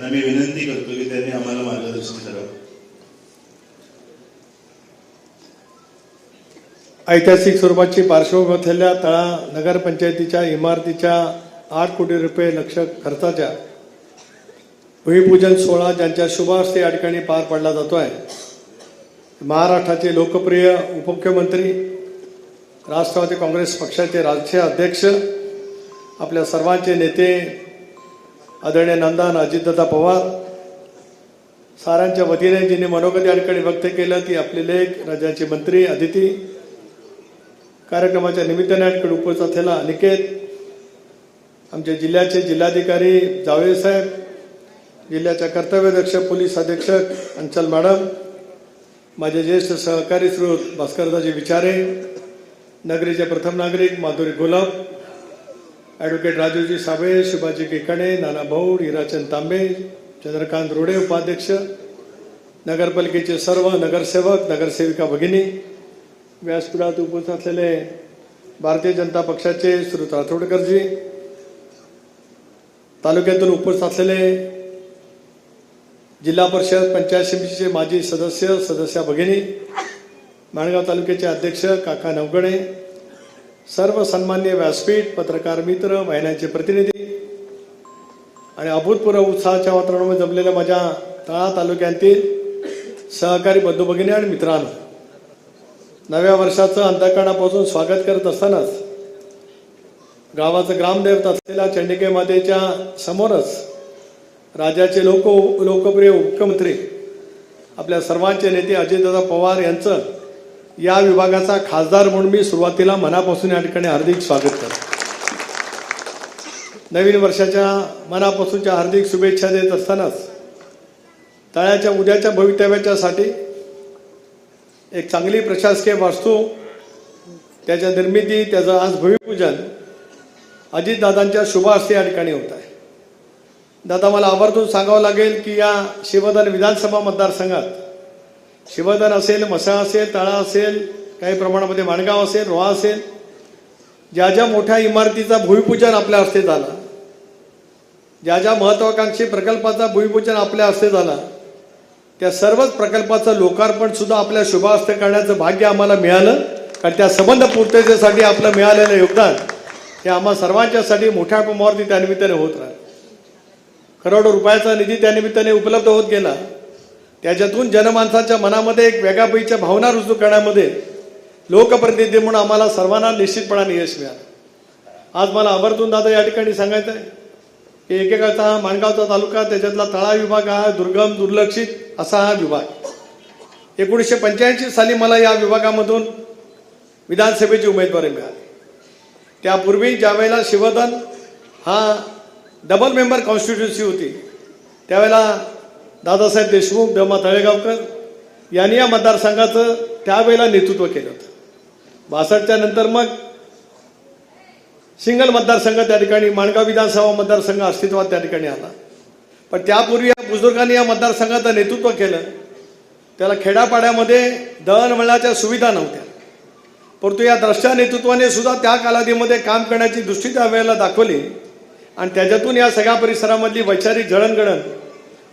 त्यांना मी विनंती करतो की त्यांनी आम्हाला मार्गदर्शन करावं. ऐतिहासिक स्वरूपाची पार्श्वभूमी असलेल्या तळा नगरपंचायतीच्या इमारतीच्या आठ कोटी रुपये लक्ष खर्चाच्या भूमिपूजन सोहळा ज्यांच्या शुभ या ठिकाणी पार पडला जातो आहे महाराष्ट्राचे लोकप्रिय उपमुख्यमंत्री राष्ट्रवादी काँग्रेस पक्षाचे राष्ट्रीय अध्यक्ष आपल्या सर्वांचे नेते आदरणीय नंदन अजितदादा पवार सारांच्या वतीने जिने मनोगती अडकणी व्यक्त केलं ती आपले लेख राज्याचे मंत्री अदिती कार्यक्रमाच्या निमित्ताने या उपस्थित असलेला अनिकेत आमचे जिल्ह्याचे जिल्हाधिकारी जावळे साहेब जिल्ह्याच्या कर्तव्यदक्ष पोलीस अधीक्षक अंचल मॅडम माझे ज्येष्ठ सहकारी श्रोत भास्करदाजी विचारे नगरीचे प्रथम नागरिक माधुरी गुलाब ॲडव्होकेट राजूजी साबळे शुभाजी केकाणे नाना भाऊ हिराचंद तांबे चंद्रकांत रोडे उपाध्यक्ष नगरपालिकेचे सर्व नगरसेवक नगरसेविका भगिनी व्यासपीठात उपस्थित असलेले भारतीय जनता पक्षाचे श्री राठोडकरजी तालुक्यातून उपस्थित असलेले जिल्हा परिषद पंचायत समितीचे माजी सदस्य सदस्या भगिनी माणगाव तालुक्याचे अध्यक्ष काका नवगणे सर्व सन्मान्य व्यासपीठ पत्रकार मित्र महिलांचे प्रतिनिधी आणि अभूतपूर्व उत्साहाच्या वातावरणामध्ये जमलेल्या माझ्या तळा तालुक्यातील सहकारी बंधू भगिनी आणि मित्रांनो नव्या वर्षाचं अंतकरणापासून स्वागत करत असतानाच गावाचं ग्रामदैवत असलेल्या चंडिके मातेच्या समोरच राज्याचे लोक लोकप्रिय मुख्यमंत्री आपल्या सर्वांचे नेते अजितदादा पवार यांचं या विभागाचा खासदार म्हणून मी सुरुवातीला मनापासून या ठिकाणी हार्दिक स्वागत करतो. नवीन वर्षाच्या मनापासूनच्या हार्दिक शुभेच्छा देत असतानाच तळ्याच्या उद्याच्या भवितव्याच्यासाठी एक चांगली प्रशासकीय वास्तू त्याच्या निर्मिती त्याचं आज भूमिपूजन अजितदादांच्या शुभहस्ते या ठिकाणी होत आहे. दादा मला आवर्जून सांगावं लागेल की या शिवधन विधानसभा मतदारसंघात शिवधन असेल मसा असेल तळा असेल काही प्रमाणामध्ये माणगाव असेल रोहा असेल ज्या ज्या मोठ्या इमारतीचा भूमिपूजन आपल्या हस्ते झाला ज्या ज्या महत्वाकांक्षी प्रकल्पाचा भूमिपूजन आपल्या हस्ते झाला त्या सर्वच प्रकल्पाचं लोकार्पण सुद्धा आपल्या शुभहस्ते करण्याचं भाग्य आम्हाला मिळालं कारण त्या संबंध पूर्ततेसाठी आपलं मिळालेलं योगदान हे आम्हा सर्वांच्यासाठी मोठ्या प्रमाणावरती त्यानिमित्ताने होत राहील. करोडो रुपयाचा निधी त्यानिमित्ताने उपलब्ध होत गेला. त्याच्यातून जनमानसाच्या मनामध्ये एक वेगाबाईच्या भावना रुजू करण्यामध्ये लोकप्रतिनिधी म्हणून आम्हाला सर्वांना निश्चितपणाने यश मिळालं. आज मला आवर्जून दादा या ठिकाणी सांगायचं आहे की एकेकाचा हा माणगावचा तालुका त्याच्यातला तळा विभाग हा दुर्गम दुर्लक्षित असा हा विभाग. एकोणीसशे पंच्याऐंशी साली मला या विभागामधून विधानसभेची उमेदवारी मिळाली. त्यापूर्वी ज्यावेळेला शिवधन हा डबल मेंबर कॉन्स्टिट्युन्सी होती त्यावेळेला दादासाहेब देशमुख भीमा तळेगावकर यांनी या मतदारसंघाचं त्यावेळेला नेतृत्व केलं होतं. बासष्टच्या नंतर मग सिंगल मतदारसंघ त्या ठिकाणी माणगाव विधानसभा मतदारसंघ अस्तित्वात त्या ठिकाणी आला. पण त्यापूर्वी या बुजुर्गांनी या मतदारसंघाचं नेतृत्व केलं. त्याला खेड्यापाड्यामध्ये दळणवळणाच्या सुविधा नव्हत्या. परंतु या द्रष्ट्या नेतृत्वाने सुद्धा त्या कालावधीमध्ये काम करण्याची दृष्टी त्यावेळेला दाखवली. आणि त्याच्यातून या सगळ्या परिसरामधली वैचारिक जळणगळण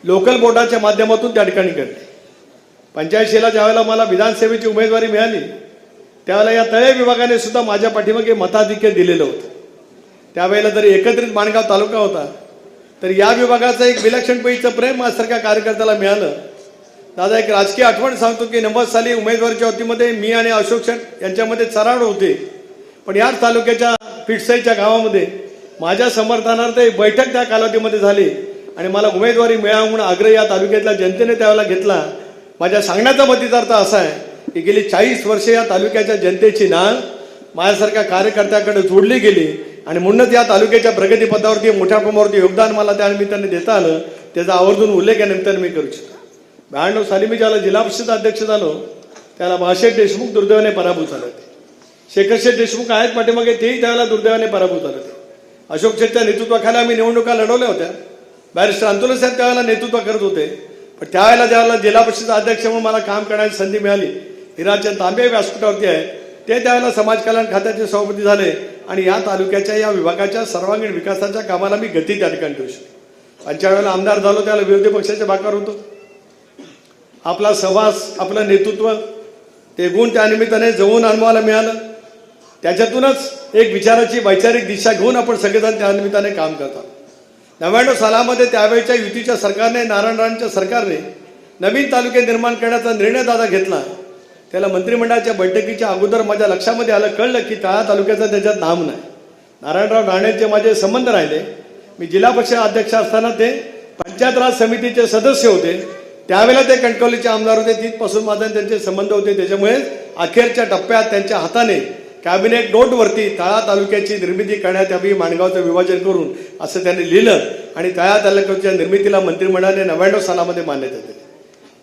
लोकल बोर्डाच्या माध्यमातून त्या ठिकाणी घडले पंच्याऐंशीला ज्यावेळेला मला विधानसभेची उमेदवारी मिळाली त्यावेळेला या तळे विभागाने सुद्धा माझ्या पाठीमागे मताधिक्य दिलेलं होतं. त्यावेळेला जरी एकत्रित माणगाव तालुका होता तर या विभागाचं एक विलक्षणपैकीचं प्रेम माझ्यासारख्या कार्यकर्त्याला मिळालं. दादा एक राजकीय आठवण सांगतो की नव्वद साली उमेदवारीच्या वतीमध्ये मी आणि अशोक शेठ यांच्यामध्ये चराड होते. पण याच तालुक्याच्या पिटसाईच्या गावामध्ये माझ्या समर्थनार्थ एक बैठक त्या कालावधीमध्ये झाली. आणि मला उमेदवारी मिळावं म्हणून आग्रह या तालुक्यातल्या जनतेने त्यावेळेला घेतला. माझ्या सांगण्याचा मतितार्थ असा आहे की गेली चाळीस वर्षे या तालुक्याच्या जनतेची नाळ माझ्यासारख्या कार्यकर्त्याकडे जोडली गेली आणि म्हणूनच या तालुक्याच्या प्रगतीपथावरती मोठ्या प्रमाणावरती योगदान मला त्या निमित्ताने देता आलं त्याचा आवर्जून उल्लेख या निमित्ताने मी करू इच्छितो. ब्याण्णव साली मी ज्याला जिल्हा परिषद अध्यक्ष झालो त्याला भाषेत देशमुख दुर्दैवाने पराभूत झाले होते. शेखरशेठ देशमुख आहेत पाठीमागे तेही त्यावेळेला दुर्दैवाने पराभूत झाले होते. अशोक शेठच्या नेतृत्वाखाली आम्ही निवडणुका लढवल्या होत्या. बॅरिस्टर अंतुल साहेब त्यावेळेला नेतृत्व करत होते. पण त्यावेळेला ज्यावेळेला जिल्हा परिषदेचा अध्यक्ष म्हणून मला काम करण्याची संधी मिळाली हिराचंद तांबे व्यासपीठावरती आहे. ते त्यावेळेला समाज कल्याण खात्याचे सभापती झाले आणि या तालुक्याच्या या विभागाच्या सर्वांगीण विकासाच्या कामाला मी गती त्या ठिकाणी देऊ शकतो. आणि ज्यावेळेला आमदार झालो त्यावेळेला विरोधी पक्षाच्या भाकार होतो. आपला सहवास आपलं नेतृत्व ते गुण त्या निमित्ताने जवळून अनुभवायला मिळालं. त्याच्यातूनच एक विचाराची वैचारिक दिशा घेऊन आपण सगळेजण त्या निमित्ताने काम करतात. नव्याण्णव सालामध्ये त्यावेळच्या युतीच्या सरकारने नारायण राणच्या सरकारने नवीन तालुके निर्माण करण्याचा निर्णय दादा घेतला. त्याला मंत्रिमंडळाच्या बैठकीच्या अगोदर माझ्या लक्षामध्ये आलं कळलं की तळा तालुक्याचं त्याच्यात नाम नाही. नारायणराव राणेंचे माझे संबंध राहिले मी जिल्हा पक्ष अध्यक्ष असताना ते पंचायत राज समितीचे सदस्य होते. त्यावेळेला ते कणकवलीचे आमदार होते. तिथपासून माझा त्यांचे संबंध होते. त्याच्यामुळे अखेरच्या टप्प्यात त्यांच्या हाताने कॅबिनेट नोटवरती तळा तालुक्याची निर्मिती करण्यात यावी माणगावचं विभाजन करून असं त्यांनी लिहिलं. आणि तळा तालुक्याच्या निर्मितीला मंत्रिमंडळाने नव्याण्णव सालामध्ये मान्यता दिली.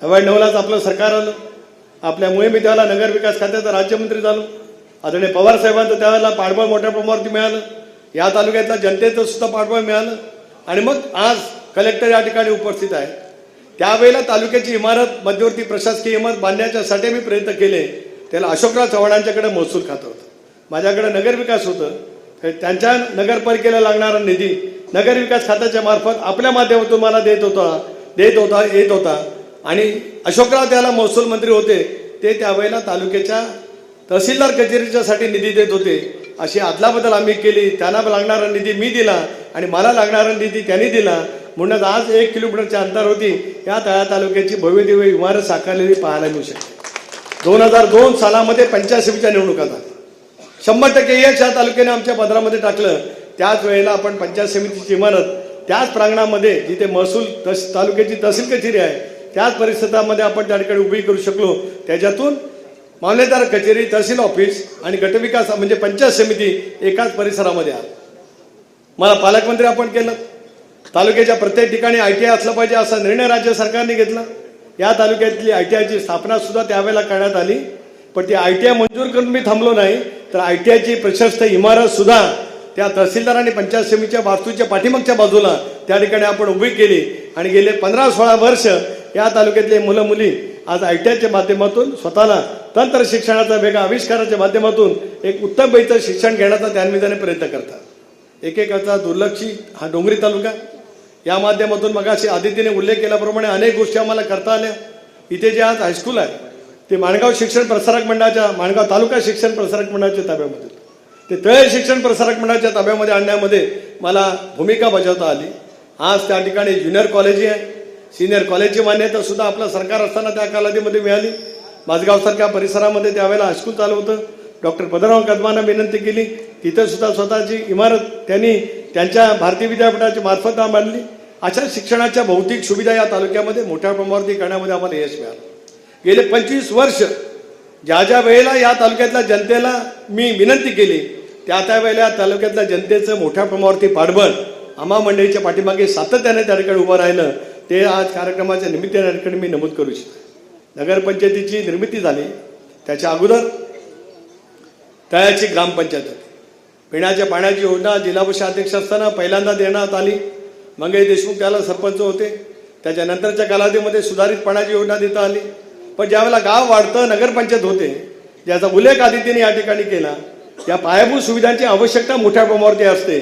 नव्याण्णवलाच आपलं सरकार आलं. आपल्यामुळे मी त्यावेळेला नगरविकास खात्याचा राज्यमंत्री झालो. आदरणीय पवार साहेबांचं त्यावेळेला पाठबळ मोठ्या प्रमाणावरती मिळालं. या तालुक्यातल्या जनतेचं सुद्धा पाठबळ मिळालं. आणि मग आज कलेक्टर या ठिकाणी उपस्थित आहे. त्यावेळेला तालुक्याची इमारत मध्यवर्ती प्रशासकीय इमारत बांधण्याच्यासाठी मी प्रयत्न केले. त्याला अशोकराव चव्हाणांच्याकडे महसूल खातं होतं. माझ्याकडे नगर विकास होतं. तर त्यांच्या नगरपालिकेला लागणारा निधी नगर विकास खात्याच्या मार्फत आपल्या माध्यमातून मला देत होता देत होता येत होता. आणि अशोकराव त्याला महसूल मंत्री होते ते त्यावेळेला तालुक्याच्या तहसीलदार कचेरीच्यासाठी निधी देत होते. अशी अदलाबदल आम्ही केली त्यांना लागणारा निधी मी दिला आणि मला लागणारा निधी त्यांनी दिला. म्हणूनच आज एक किलोमीटरच्या अंतरावरती या तळा तालुक्याची भव्यदिव्य इमारत साकारलेली पाहायला मिळू शकते. दोन हजार दोन सालामध्ये पंचायत समितीच्या निवडणुका झाल्या. शंभर टक्के यश या तालुक्याने आमच्या पदरामध्ये टाकलं. त्याच वेळेला आपण पंचायत समितीची इमारत त्याच प्रांगणामध्ये जिथे महसूल तस तालुक्याची तहसील कचेरी आहे त्याच परिसरामध्ये आपण त्या ठिकाणी उभी करू शकलो. त्याच्यातून मामलेदार कचेरी तहसील ऑफिस आणि गटविकास म्हणजे पंचायत समिती एकाच परिसरामध्ये आली. मला पालकमंत्री आपण केलं. तालुक्याच्या प्रत्येक ठिकाणी आय टी आय असलं पाहिजे असा निर्णय राज्य सरकारने घेतला. या तालुक्यातली आय टी आयची स्थापना सुद्धा त्यावेळेला करण्यात आली. पण ती आय टी आय मंजूर करून मी थांबलो नाही. तर आय टी आयची प्रशस्त इमारत सुद्धा त्या तहसीलदार आणि पंचायत समितीच्या वास्तूच्या पाठीमागच्या बाजूला त्या ठिकाणी आपण उभी केली. आणि गेले पंधरा सोळा वर्ष या तालुक्यातले मुलं मुली आज आय टी आयच्या माध्यमातून स्वतःला तंत्र शिक्षणाचा वेगळा आविष्काराच्या माध्यमातून एक उत्तम पैचं शिक्षण घेण्याचा त्यानिमित्ताने प्रयत्न करतात. एकेकाचा दुर्लक्षित हा डोंगरी तालुका. या माध्यमातून मगाशी आदितीने उल्लेख केल्याप्रमाणे अनेक गोष्टी आम्हाला करता आल्या. इथे जे आज हायस्कूल आहे ते माणगाव शिक्षण प्रसारक मंडळाच्या माणगाव तालुका शिक्षण प्रसारक मंडळाच्या ताब्यामध्ये. ते तळे शिक्षण प्रसारक मंडळाच्या ताब्यामध्ये आणण्यामध्ये मला भूमिका बजावता आली. आज त्या ठिकाणी ज्युनियर कॉलेज आहे. सिनियर कॉलेजची मान्यता सुद्धा आपलं सरकार असताना त्या कालावधीमध्ये मिळाली. माझगावसारख्या परिसरामध्ये त्यावेळेला हायस्कूल चालू होतं. डॉक्टर पदराव कदमांना विनंती केली. तिथं सुद्धा स्वतःची इमारत त्यांनी त्यांच्या भारतीय विद्यापीठाची मार्फत बांधली अशा शिक्षणाच्या भौतिक सुविधा या तालुक्यामध्ये मोठ्या प्रमाणावरती करण्यामध्ये आम्हाला यश मिळालं. गेले पंचवीस वर्ष ज्या ज्या वेळेला या तालुक्यातल्या जनतेला मी विनंती केली त्या त्या वेळेला या तालुक्यातल्या जनतेचं मोठ्या प्रमाणावरती पाठबळ आम्हा मंडळीच्या पाठीमागे सातत्याने त्या ठिकाणी उभं राहिलं ते आज कार्यक्रमाच्या निमित्ताने ठिकाणी मी नमूद करू इच्छितो. नगरपंचायतीची निर्मिती झाली त्याच्या अगोदर तळ्याची ग्रामपंचायत होती. पिण्याच्या पाण्याची योजना जिल्हा परिषद अध्यक्ष असताना पहिल्यांदा देण्यात आली. मंगेश देशमुख त्याला सरपंच होते. त्याच्यानंतरच्या कालावधीमध्ये सुधारित पाण्याची योजना देता आली. पण ज्यावेळेला गाव वाढतं नगरपंचायत होते ज्याचा उल्लेख आदित्यने या ठिकाणी केला. या पायाभूत सुविधांची आवश्यकता मोठ्या प्रमाणावरती असते.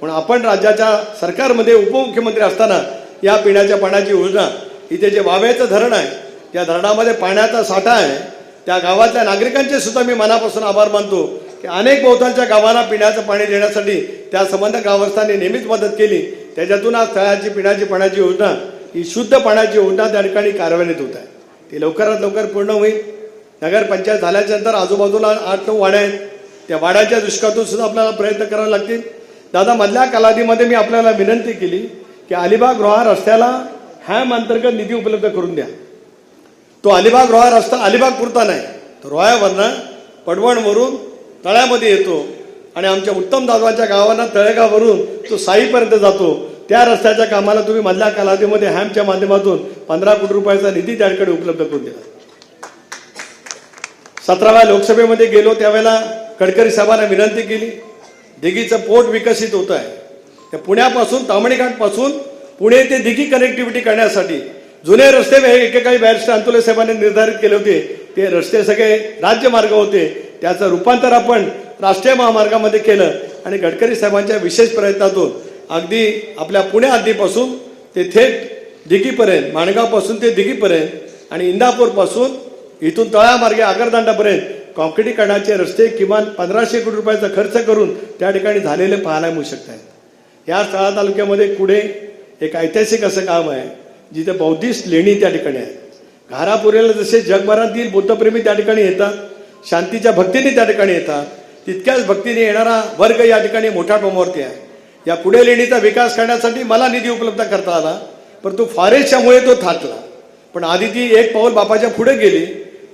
म्हणून आपण राज्याच्या सरकारमध्ये उपमुख्यमंत्री असताना या पिण्याच्या पाण्याची योजना इथे जे वाव्याचं धरण आहे त्या धरणामध्ये पाण्याचा साठा आहे त्या गावातल्या नागरिकांचे सुद्धा मी मनापासून आभार मानतो की अनेक बहुतांच्या गावांना पिण्याचं पाणी देण्यासाठी त्या संबंध गावस्थांनी नेहमीच मदत केली. त्याच्यातून आज तळ्याची पिण्याची पाण्याची योजना ही शुद्ध पाण्याची योजना त्या ठिकाणी कार्यान्वित होत आहे. ते लवकरात लवकर पूर्ण होईल. नगरपंचायत झाल्याच्यानंतर आजूबाजूला आठ नऊ वाड्या आहेत. त्या वाड्याच्या दृष्टीतून सुद्धा आपल्याला प्रयत्न करावे लागतील. दादा मधल्या कालावधीमध्ये मी आपल्याला विनंती केली की अलिबाग रोहा रस्त्याला हॅम अंतर्गत निधी उपलब्ध करून द्या. तो अलिबाग रोहा रस्ता अलिबाग पुरता नाही तो रोह्यावरनं पडवणवरून तळ्यामध्ये येतो आणि आमच्या उत्तम दादवांच्या गावांना तळेगाववरून तो साईपर्यंत जातो. त्या रस्त्याच्या कामाला तुम्ही मधल्या कालावधीमध्ये हॅमच्या माध्यमातून पंधरा कोटी रुपयाचा निधी त्याकडे उपलब्ध करून दिला. सतराव्या लोकसभेमध्ये गेलो त्यावेळेला गडकरी साहेबांना विनंती केली दिघीचं पोर्ट विकसित होत आहे. त्या पुण्यापासून तामणीघाटपासून पुणे ते दिघी कनेक्टिव्हिटी करण्यासाठी जुने रस्ते हे एकेकाळी बॅरिस्टर अंतुले साहेबांनी निर्धारित केले होते. ते रस्ते सगळे राज्यमार्ग होते. त्याचं रूपांतर आपण राष्ट्रीय महामार्गामध्ये केलं आणि गडकरी साहेबांच्या विशेष प्रयत्नातून अगदी आपल्या पुणे हद्दीपासून ते थेट दिघीपर्यंत माणगावपासून ते दिघीपर्यंत आणि इंदापूरपासून इथून तळामार्गे आगरदांडापर्यंत काँक्रिटीकरणाचे रस्ते किमान पंधराशे कोटी रुपयाचा खर्च करून त्या ठिकाणी झालेले पाहायला मिळू शकत आहेत या तळा तालुक्यामध्ये पुढे एक ऐतिहासिक असं काम आहे जिथे बौद्धिस्ट लेणी त्या ठिकाणी आहे घारापुरेला जसे जगभरातील बुद्धप्रेमी त्या ठिकाणी येतात शांतीच्या भक्तीने त्या ठिकाणी येतात तितक्याच भक्तीने येणारा वर्ग या ठिकाणी मोठ्या प्रमाणावरती आहे. या पुढे लेणीचा विकास करण्यासाठी मला निधी उपलब्ध करता आला. परंतु फॉरेस्टच्यामुळे तो थाटला. पण आधी ती एक पाऊल बापाच्या पुढे गेली.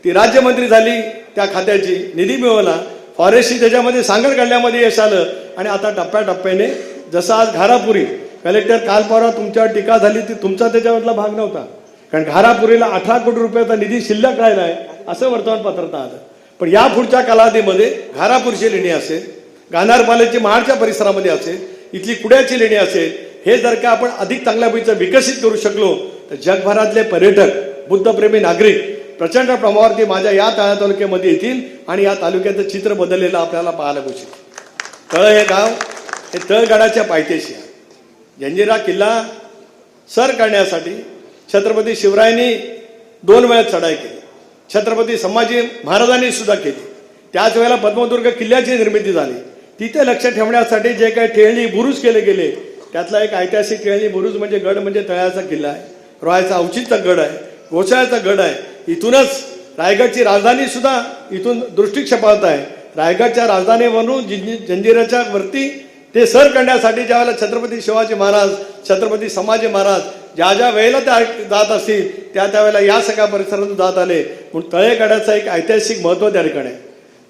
ती राज्यमंत्री झाली. त्या खात्याची निधी मिळवला. फॉरेस्टची त्याच्यामध्ये सांगड काढण्यामध्ये यश आलं. आणि आता टप्प्याटप्प्याने जसं आज घारापुरी कलेक्टर काल परवा तुमच्यावर टीका झाली ती तुमचा त्याच्यामधला भाग नव्हता. कारण घारापुरीला अठरा कोटी रुपयाचा निधी शिल्लक राहिला आहे असं वर्तमानपत्रात आलं. पण या पुढच्या कालावधीमध्ये घारापूरची लेणी असेल गांधारपाल्याची महाडच्या परिसरामध्ये असेल इथली कुड्याची लेणी असेल हे जर का आपण अधिक चांगल्या पैकी विकसित करू शकलो तर जगभरातले पर्यटक बुद्धप्रेमी नागरिक प्रचंड प्रमाणावरती माझ्या या तळा तालुक्यामध्ये येतील आणि या तालुक्याचं चित्र बदललेलं आपल्याला पाहायला मिळू तळ हे गाव हे तळगडाच्या पायथ्याशी आहे. जंजिरा किल्ला सर करण्यासाठी छत्रपती शिवरायांनी दोन वेळा चढाई केली. छत्रपती संभाजी महाराजांनी सुद्धा केली. त्याच वेळेला पद्मदुर्ग किल्ल्याची निर्मिती झाली. तिथे लक्ष ठेवण्यासाठी जे काही ठेळणी बुरुज केले गेले त्यातला एक ऐतिहासिक टेळणी बुरुज म्हणजे गड म्हणजे तळ्याचा किल्ला आहे. रॉयाचा अवचितचा गड आहे गोसाळ्याचा गड आहे. इथूनच रायगडची राजधानी सुद्धा इथून दृष्टिक्षेपात आहे. रायगडच्या राजधानीवरून जिंजी- जंजिराच्या वरती ते सर करण्यासाठी ज्या वेळेला छत्रपती शिवाजी महाराज छत्रपती संभाजी महाराज ज्या ज्या वेळेला त्या जात असतील त्या त्यावेळेला या सगळ्या परिसरातून जात आले. म्हणून तळेगडाचं एक ऐतिहासिक महत्त्व त्या ठिकाणी आहे.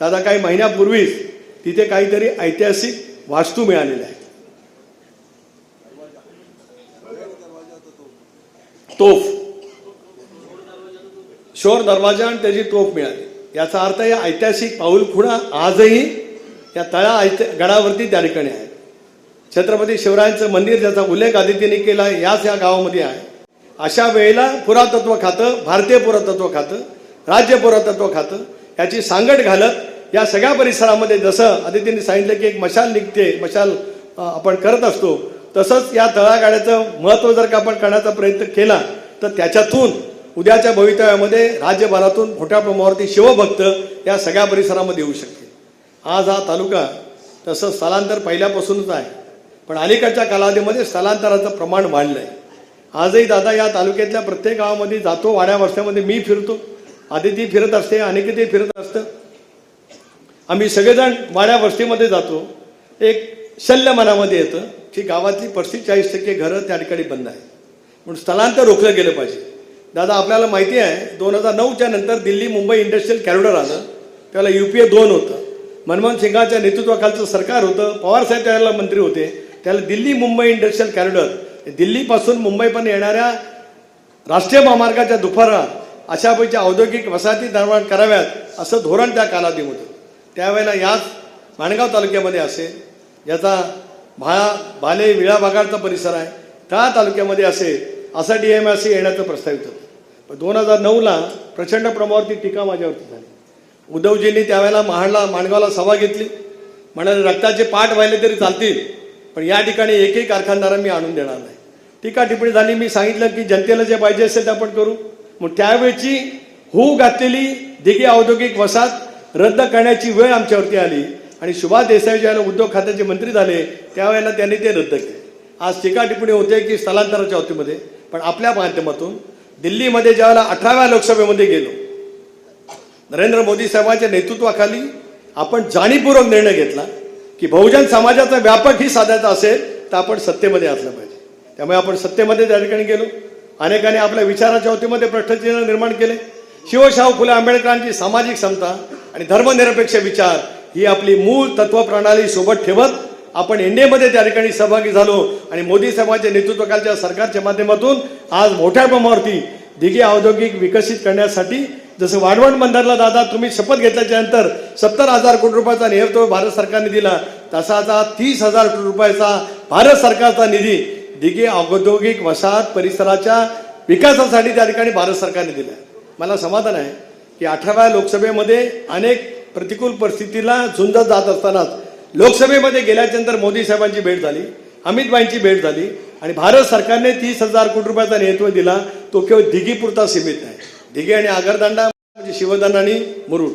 दादा काही महिन्यापूर्वीच तिथे काहीतरी ऐतिहासिक वास्तू मिळालेली आहे. तोफ. शोर दरवाजा आणि त्याची तोफ मिळाली. याचा अर्थ या ऐतिहासिक पाऊल खुणा आजही या तळा ऐति- गडावरती त्या ठिकाणी आहे. छत्रपती शिवरायांचं मंदिर ज्याचा उल्लेख आदित्यने केला आहे याच या गावामध्ये आहे. अशा वेळेला पुरातत्व खातं भारतीय पुरातत्व खातं राज्य पुरातत्व खातं याची सांगड घालत या सगळ्या परिसरामध्ये जसं आदित्यने सांगितलं की एक मशाल निघते मशाल आपण करत असतो तसंच या तळागाड्याचं महत्त्व जर का आपण करण्याचा प्रयत्न केला तर त्याच्यातून उद्याच्या भवितव्यामध्ये राज्यभरातून मोठ्या प्रमाणावरती शिवभक्त या सगळ्या परिसरामध्ये येऊ शकतील. आज हा तालुका तसं स्थलांतर पहिल्यापासूनच आहे पण अलीकडच्या कालावधीमध्ये स्थलांतराचं प्रमाण वाढलं आहे आजही दादा या तालुक्यातल्या प्रत्येक गावामध्ये जातो वाड्या वस्त्यामध्ये मी फिरतो आदिती फिरत असते अनेकती फिरत असतं. आम्ही सगळेजण वाड्या वस्तीमध्ये जातो. एक शल्य मनामध्ये येतं की गावातली पस्तीस चाळीस टक्के घरं त्या ठिकाणी बंद आहे म्हणून स्थलांतर रोखलं गेलं पाहिजे. दादा आपल्याला माहिती आहे दोन हजार नऊच्या नंतर दिल्ली मुंबई इंडस्ट्रियल कॅरिडॉर आलं. त्याला यू पी ए दोन होतं. मनमोहन सिंगाच्या नेतृत्वाखालचं सरकार होतं. पवारसाहेब त्याला मंत्री होते. त्याला दिल्ली मुंबई इंडस्ट्रियल कॅरिडॉर दिल्लीपासून मुंबईपर्यंत येणाऱ्या राष्ट्रीय महामार्गाच्या दुपारा अशापैकी औद्योगिक वसाहती निर्माण कराव्यात असं धोरण त्या कालावधीमध्ये होतं. त्यावेळेला याच माणगाव तालुक्यामध्ये असेल याचा भा भाले विळा भागाडचा परिसर आहे. त्या तालुक्यामध्ये असेल असा डी एम एस येण्याचं प्रस्तावित होतं. पण दोन हजार नऊला प्रचंड प्रमाणावरती टीका माझ्यावरती झाली. उद्धवजींनी त्यावेळेला महाडला माणगावला सभा घेतली. म्हणाले रक्ताचे पाठ व्हायले तरी चालतील पण या ठिकाणी एकही कारखानदारा मी आणून देणार नाही. टीका टिप्पणी झाली. मी सांगितलं की जनतेला जे पाहिजे असेल ते आपण करू. मग त्यावेळची हू घातलेली दिघी औद्योगिक वसाहत रद्द करण्याची वेळ आमच्यावरती आली. आणि सुभाष देसाई ज्यावेळेला उद्योग खात्याचे मंत्री झाले त्यावेळेला त्यांनी ते रद्द केले. आज टीका टिप्पणी होते की स्थलांतराच्या बाबतीमध्ये पण आपल्या माध्यमातून दिल्लीमध्ये ज्यावेळेला अठराव्या लोकसभेमध्ये गेलो नरेंद्र मोदी साहेबांच्या नेतृत्वाखाली आपण जाणीवपूर्वक निर्णय घेतला की बहुजन समाजाचा व्यापक ही साधायचा असेल तर आपण सत्तेमध्ये असलं पाहिजे. त्यामुळे आपण सत्तेमध्ये त्या ठिकाणी गेलो. अनेकांनी आपल्या विचाराच्या वतीमध्ये प्रश्नचिन्ह निर्माण केले. शिवशाहू फुले आंबेडकरांची सामाजिक समता आणि धर्मनिरपेक्ष विचार ही आपली मूळ तत्वप्रणाली सोबत ठेवत आपण एनडीएमध्ये त्या ठिकाणी सहभागी झालो आणि मोदी साहेबांच्या नेतृत्वाखालच्या सरकारच्या माध्यमातून आज मोठ्या प्रमाणावरती दिघी औद्योगिक विकसित करण्यासाठी जसं वाढवण बंदरला दादा तुम्ही शपथ घेतल्याच्या नंतर सत्तर हजार कोटी रुपयाचा नेहतो भारत सरकारने दिला तसाचा तीस हजार कोटी रुपयाचा भारत सरकारचा निधी दिघे औद्योगिक वसाहत परिसराच्या विकासासाठी त्या ठिकाणी भारत सरकारने दिला. मला समाधान आहे की अठराव्या लोकसभेमध्ये अनेक प्रतिकूल परिस्थितीला झुंजत जात असतानाच लोकसभेमध्ये गेल्याच्यानंतर मोदी साहेबांची भेट झाली अमितभाईंची भेट झाली आणि भारत सरकारने तीस हजार कोटी रुपयाचा नेतृत्व दिला तो केवळ दिघीपुरता सीमित नाही. दिघी आणि आगरदांडा म्हणजे शिवधन आणि मुरुड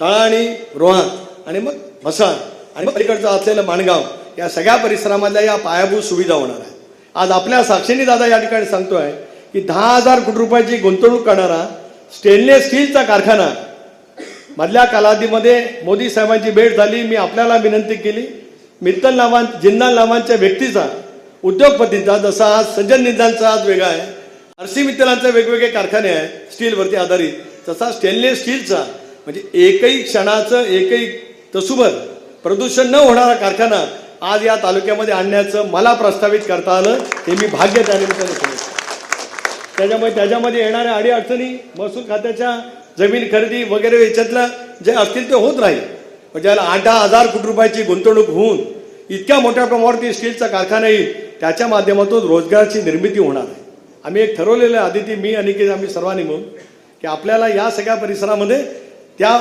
तळा आणि रोहा आणि मग भसाण आणि पलीकडचं असलेलं माणगाव या सगळ्या परिसरामधल्या या पायाभूत सुविधा होणार आहे आज आपल्या साक्षीने दादा या ठिकाणी सांगतोय की दहा हजार कोटी रुपयाची गुंतवणूक करणारा स्टेनलेस स्टीलचा कारखाना मधल्या कालावधीमध्ये मोदी साहेबांची भेट झाली. मी आपल्याला विनंती केली. मित्तल नावां जिंदाल नावांच्या व्यक्तीचा उद्योगपतींचा जसा आज सज्जन निंदांचा आज वेगळा आहे. हर्षी मित्तलांचे वेगवेगळे कारखाने आहेत स्टीलवरती आधारित. तसा स्टेनलेस स्टीलचा म्हणजे एकही क्षणाचं एकही तसुभर प्रदूषण न होणारा कारखाना आज या तालुक्यामध्ये आणण्याचं मला प्रस्तावित करता आलं. हे मी भाग्य त्यानिमित्ताने त्याच्यामुळे त्याच्यामध्ये येणाऱ्या अडीअडचणी महसूल खात्याच्या जमीन खरेदी वगैरे याच्यातलं जे असतील ते होत राहील. म्हणजे ज्याला आठ दहा हजार कोटी रुपयाची गुंतवणूक होऊन इतक्या मोठ्या प्रमाणावरती स्टीलचा कारखाना येईल त्याच्या माध्यमातून रोजगाराची निर्मिती होणार आहे. आम्ही एक ठरवलेलं आहे आदिती मी आणि आम्ही सर्वांनी मिळून की आपल्याला या सगळ्या परिसरामध्ये त्या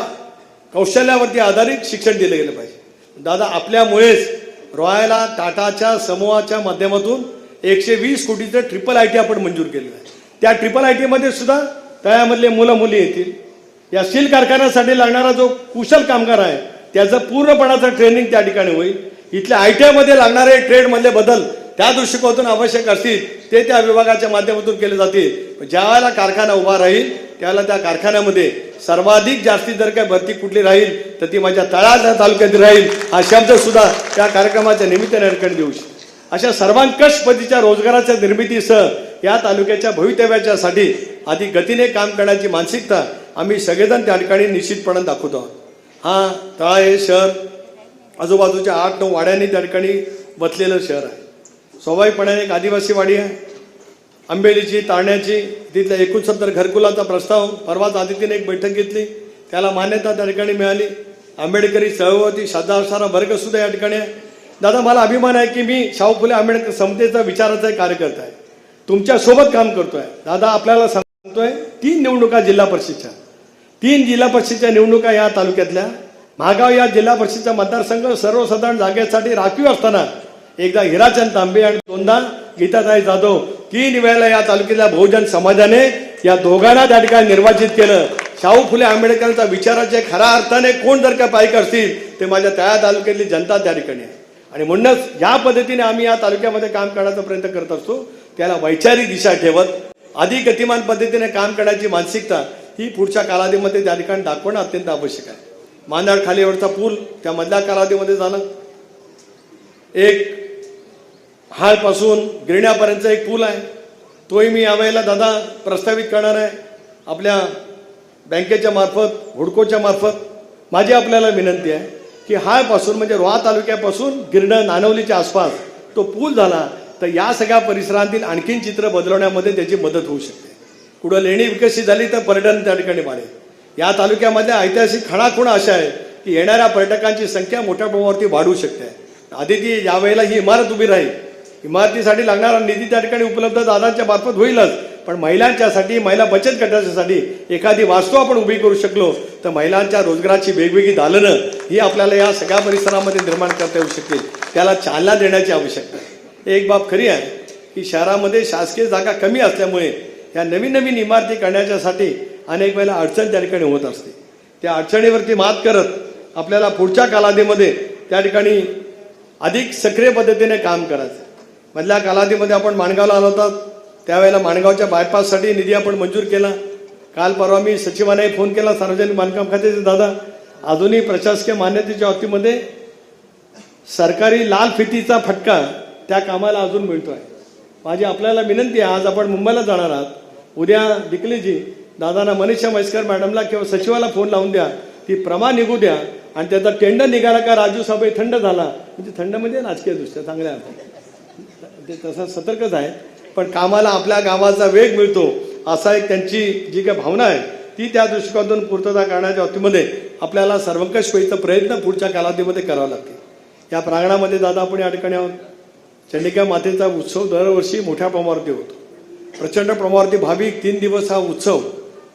कौशल्यावरती आधारित शिक्षण दिलं गेलं पाहिजे. दादा आपल्यामुळेच रॉयला टाटाच्या समूहाच्या माध्यमातून एकशे वीस कोटीचं ट्रिपल आय टी आपण मंजूर केलेलं आहे. त्या ट्रिपल आय टीमध्ये सुद्धा तळ्यामधले मुलं मुली येतील या स्टील कारखान्यासाठी लागणारा जो कुशल कामगार आहे त्याचं पूर्णपणाचं ट्रेनिंग त्या ठिकाणी होईल. इथल्या आय टी आयमध्ये लागणारे ट्रेडमधले बदल त्या दृष्टिकोनातून आवश्यक असतील ते त्या विभागाच्या माध्यमातून केले जातील. ज्यावेळेला ज्या वेळेला कारखाना उभा राहील त्यावेळेला त्या कारखान्यामध्ये सर्वाधिक जास्ती जर काय भरती कुठली राहील तर ती माझ्या तळाच्या तालुक्यात राहील हा शब्द सुद्धा त्या कार्यक्रमाच्या निमित्ताने अडकण देऊ शकतो. अशा सर्वांकष पद्धतीच्या रोजगाराच्या निर्मितीसह या तालुक्याच्या भवितव्याच्यासाठी अधिक गतीने काम करण्याची मानसिकता आम्ही सगळेजण त्या ठिकाणी निश्चितपणे दाखवतो. आहोत हा तळा हे शहर. आजूबाजूच्या आठ नऊ वाड्यांनी त्या ठिकाणी बसलेलं शहर आहे. स्वाभाविकपणे एक आदिवासी वाडी आहे. आंबेलीची ताळण्याची तिथल्या एकोणसत्तर घरकुलाचा प्रस्ताव परवाच आदितीने एक बैठक घेतली. त्याला मान्यता त्या ठिकाणी मिळाली. आंबेडकरी चळवळती श्रद्धा असणारा वर्ग सुद्धा या ठिकाणी आहे. दादा मला अभिमान आहे की मी शाहू फुले आंबेडकर समतेचा विचाराचा एक कार्यकर्ता आहे. तुमच्यासोबत काम करतोय. दादा आपल्याला सांगतोय तीन निवडणुका जिल्हा परिषदच्या. तीन जिल्हा परिषदच्या निवडणुका या तालुक्यातल्या. महागाव या जिल्हा परिषदचा मतदारसंघ सर्वसाधारण जागेसाठी राखीव असताना एकदा हिराचंद तांबे आणि दोनदा गीताताई जाधव तीन वेळेला या तालुक्यातल्या बहुजन समाजाने या दोघांना त्या ठिकाणी निर्वाचित केलं. शाहू फुले आंबेडकरांचा विचाराचे खऱ्या अर्थाने कोण जर का पायक असतील ते माझ्या त्या तालुक्यातली जनता त्या ठिकाणी आहे. आणि म्हणूनच या पद्धतीने आम्ही या तालुक्यामध्ये काम करण्याचा प्रयत्न करत असतो. त्याला वैचारिक दिशा ठेवत अधिक गतिमान पद्धतीने काम करण्याची मानसिकता ही पुढच्या कालावधीमध्ये त्या ठिकाणी दाखवणं अत्यंत आवश्यक आहे. मांदाड खालीवरचा पूल त्या मधल्या कालावधीमध्ये झाला. एक हाळपासून गिरण्यापर्यंतचा एक पूल आहे. तोही मी यावेळेला दादा प्रस्तावित करणार आहे. आपल्या बँकेच्या मार्फत हुडकोच्या मार्फत माझी आपल्याला विनंती आहे की हाळपासून म्हणजे रोहा तालुक्यापासून गिरणं नानवलीच्या आसपास तो पूल झाला तर या सगळ्या परिसरातील आणखीन चित्र बदलवण्यामध्ये त्याची मदत होऊ शकते. कुठं लेणी विकसित झाली तर पर्यटन त्या ठिकाणी वाढेल. या तालुक्यामध्ये ऐतिहासिक खणाखुणा अशा आहे की येणाऱ्या पर्यटकांची संख्या मोठ्या प्रमाणावरती वाढू शकते. आधी ती यावेळेला ही इमारत उभी राहील. इमारतीसाठी लागणारा निधी त्या ठिकाणी उपलब्ध दादांच्या मार्फत होईलच. पण महिलांच्यासाठी महिला बचत गटाच्यासाठी एखादी वास्तू आपण उभी करू शकलो तर महिलांच्या रोजगाराची वेगवेगळी दालनं ही आपल्याला या सगळ्या परिसरामध्ये निर्माण करता येऊ शकतील. त्याला चालना देण्याची आवश्यकता आहे. एक बाब खरी आहे की शहरामध्ये शासकीय जागा कमी असल्यामुळे या नवीन नवीन इमारती करण्याच्यासाठी अनेक वेळेला अडचण त्या ठिकाणी होत असते. त्या अडचणीवरती मात करत आपल्याला पुढच्या कालावधीमध्ये त्या ठिकाणी अधिक सक्रिय पद्धतीने काम करायचं. मधल्या कालावधीमध्ये आपण माणगावला आलो होतात त्यावेळेला माणगावच्या बायपाससाठी निधी आपण मंजूर केला. काल परवा मी सचिवांनाही फोन केला सार्वजनिक बांधकाम खात्याचे दादा अजूनही प्रशासकीय मान्यतेच्या बाबतीमध्ये सरकारी लाल फितीचा फटका त्या कामाला अजून मिळतो आहे माझी आपल्याला विनंती आहे आज आपण मुंबईला जाणार आहात उद्या डिकलीजी दादांना मनीषा म्हैसकर मॅडमला किंवा सचिवाला फोन लावून द्या. ती प्रमा निघू द्या. आणि त्याचा टेंडर निघाला का राजू साहेब थंड झाला. म्हणजे थंड म्हणजे राजकीय दृष्ट्या चांगल्या. अर्थात ते तसं सतर्कच आहे. पण कामाला आपल्या गावाचा वेग मिळतो. असा एक त्यांची जी काही भावना आहे ती त्या दृष्टिकोनातून पूर्तता करण्याच्या बाबतीमध्ये आपल्याला सर्वंकष होईचा प्रयत्न पुढच्या कालावधीमध्ये करावा लागते या प्रांगणामध्ये दादा आपण या ठिकाणी आहोत. चंडिका मातेचा उत्सव दरवर्षी मोठ्या प्रमाणावरती होतो. प्रचंड प्रमाणावरती भाविक तीन दिवस हा उत्सव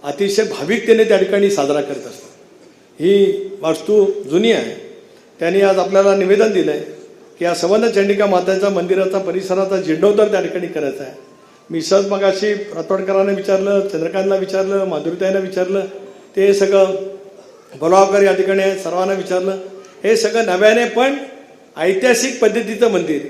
अतिशय भाविकतेने त्या ठिकाणी साजरा करत असतात. ही वास्तू जुनी आहे. त्यांनी आज आपल्याला निवेदन दिलं आहे की या संबंध चंडिका माताच्या मंदिराचा परिसराचा जीर्णोद्धार त्या ठिकाणी करायचा आहे. मी सहज मगाशी रातोडकरांना विचारलं चंद्रकांतला विचारलं माधुरीताईंना विचारलं ते सगळं बोलावकर या ठिकाणी आहे, सर्वांना विचारलं. हे सगळं नव्याने पण ऐतिहासिक पद्धतीचं मंदिर.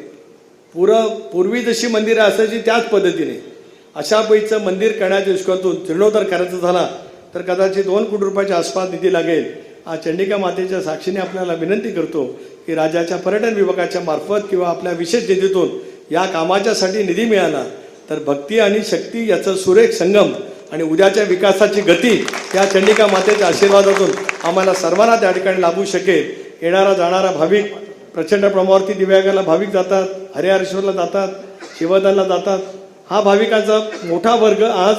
पुरं पूर्वी जशी मंदिरं असायची त्याच पद्धतीने. अशा पैचं मंदिर करण्याच्या दृष्टिकोनातून जीर्णोद्धार करायचा झाला तर कदाचित दोन कोटी रुपयाच्या आसपास निधी लागेल. आज चंडिका मातेच्या साक्षीने आपल्याला विनंती करतो की राज्याच्या पर्यटन विभागाच्या मार्फत किंवा आपल्या विशेष निधीतून या कामाच्यासाठी निधी मिळाला तर भक्ती आणि शक्ती याचं सुरेख संगम आणि उद्याच्या विकासाची गती या चंडिका मातेच्या आशीर्वादातून आम्हाला सर्वांना त्या ठिकाणी लाभू शकेल. येणारा जाणारा भाविक प्रचंड प्रमाणावरती दिव्यागाला भाविक जातात हरिहरेश्वरला जातात शिवदानला जातात. हा भाविकांचा मोठा वर्ग आज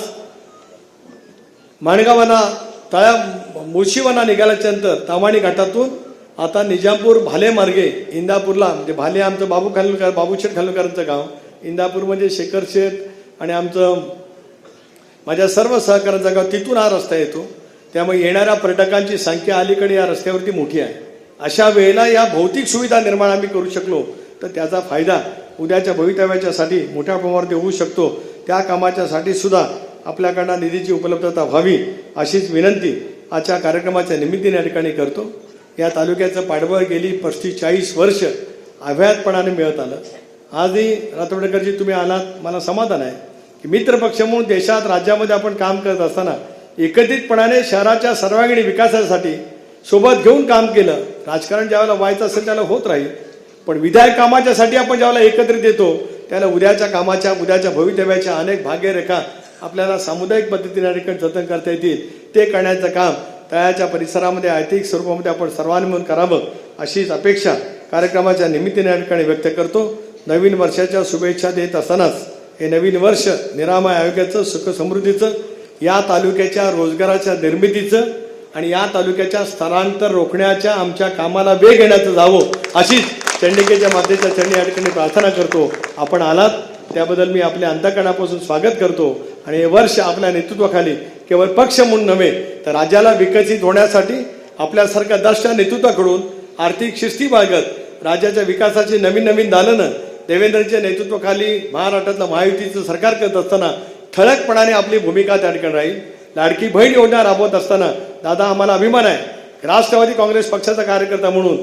माणगावाना तळ्या मुळशीवाना निघाल्याच्या नंतर तामाणी घाटातून आता निजामपूर भाले मार्गे इंदापूरला म्हणजे भाले आमचं बाबू खानोलकर बाबूशेठ खानोलकरांचं गाव. इंदापूर म्हणजे शेखर शेठ आणि आमचं माझ्या सर्व सहकारांचा गाव तिथून हा रस्ता येतो. त्यामुळे येणाऱ्या पर्यटकांची संख्या अलीकडे या रस्त्यावरती मोठी आहे. अशा वेळेला या भौतिक सुविधा निर्माण आम्ही करू शकलो तर त्याचा फायदा उद्याच्या भवितव्याच्यासाठी मोठ्या प्रमाणावरती होऊ शकतो. त्या कामाच्यासाठी सुद्धा आपल्याकडनं निधीची उपलब्धता व्हावी अशीच विनंती आजच्या कार्यक्रमाच्या निमित्ताने या ठिकाणी करतो. या तालुक्याचं पाठबळ गेली पस्तीस चाळीस वर्ष अव्याहतपणाने मिळत आलं. आजही रातवडेकरजी तुम्ही आलात मला समाधान आहे. की मित्रपक्ष म्हणून देशात राज्यामध्ये आपण काम करत असताना एकत्रितपणाने शहराच्या सर्वांगीण विकासासाठी सोबत घेऊन काम केलं. राजकारण ज्यावेळेला व्हायचं असेल त्याला होत राहील. पण विधायक कामाच्यासाठी आपण ज्यावेळेला एकत्रित येतो त्याला उद्याच्या कामाच्या उद्याच्या भवितव्याच्या अनेक भाग्यरेखा आपल्याला सामुदायिक पद्धतीने ठिकाणी जतन करता येतील. ते करण्याचं काम तळ्याच्या परिसरामध्ये आर्थिक स्वरूपामध्ये आपण सर्वांनी मिळून करावं अशीच अपेक्षा कार्यक्रमाच्या निमित्ताने या ठिकाणी व्यक्त करतो. नवीन वर्षाच्या शुभेच्छा देत असतानाच हे नवीन वर्ष निरामय आयोगाचं सुख समृद्धीचं या तालुक्याच्या रोजगाराच्या निर्मितीचं आणि या तालुक्याच्या स्थलांतर रोखण्याच्या आमच्या कामाला वेग येण्याचं जावं अशीच चंडिकेच्या मातेच्या चरणी या ठिकाणी प्रार्थना करतो. आपण आलात त्याबद्दल मी आपल्या अंतकरणापासून स्वागत करतो. आणि हे वर्ष आपल्या नेतृत्वाखाली केवळ पक्ष म्हणून नव्हे तर राज्याला विकसित होण्यासाठी आपल्यासारख्या दष्ट नेतृत्वाकडून आर्थिक शिस्ती बाळगत राज्याच्या विकासाची नवीन नवीन दालनं देवेंद्रच्या नेतृत्वाखाली महाराष्ट्रातलं महायुतीचं सरकार करत असताना ठळकपणाने आपली भूमिका त्या ठिकाणी राहील. लाडकी बहीण योजना राबवत असताना दादा आम्हाला अभिमान आहे. राष्ट्रवादी काँग्रेस पक्षाचा कार्यकर्ता म्हणून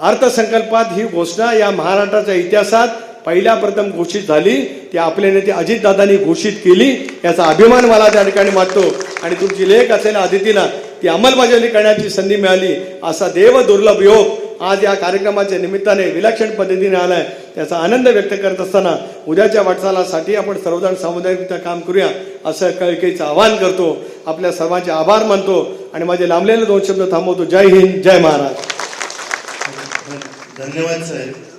अर्थसंकल्पात ही घोषणा या महाराष्ट्राच्या इतिहासात पहिल्या प्रथम घोषित झाली. ती आपले नेते अजितदादांनी घोषित केली. याचा अभिमान मला त्या ठिकाणी वाटतो. आणि तुमची लेख असलेल्या अतिथीला ती अंमलबजावणी करण्याची संधी मिळाली. असा देव दुर्लभ योग आज या कार्यक्रमाच्या निमित्ताने विलक्षण पद्धतीने आलाय. त्याचा आनंद व्यक्त करत असताना उद्याच्या वाटचालासाठी आपण सर्वजण सामुदायिकरित्या काम करूया असं कळकळीचं आवाहन करतो. आपल्या सर्वांचे आभार मानतो. आणि माझे लांबलेले दोन शब्द थांबवतो. जय हिंद जय महाराज. धन्यवाद साहेब.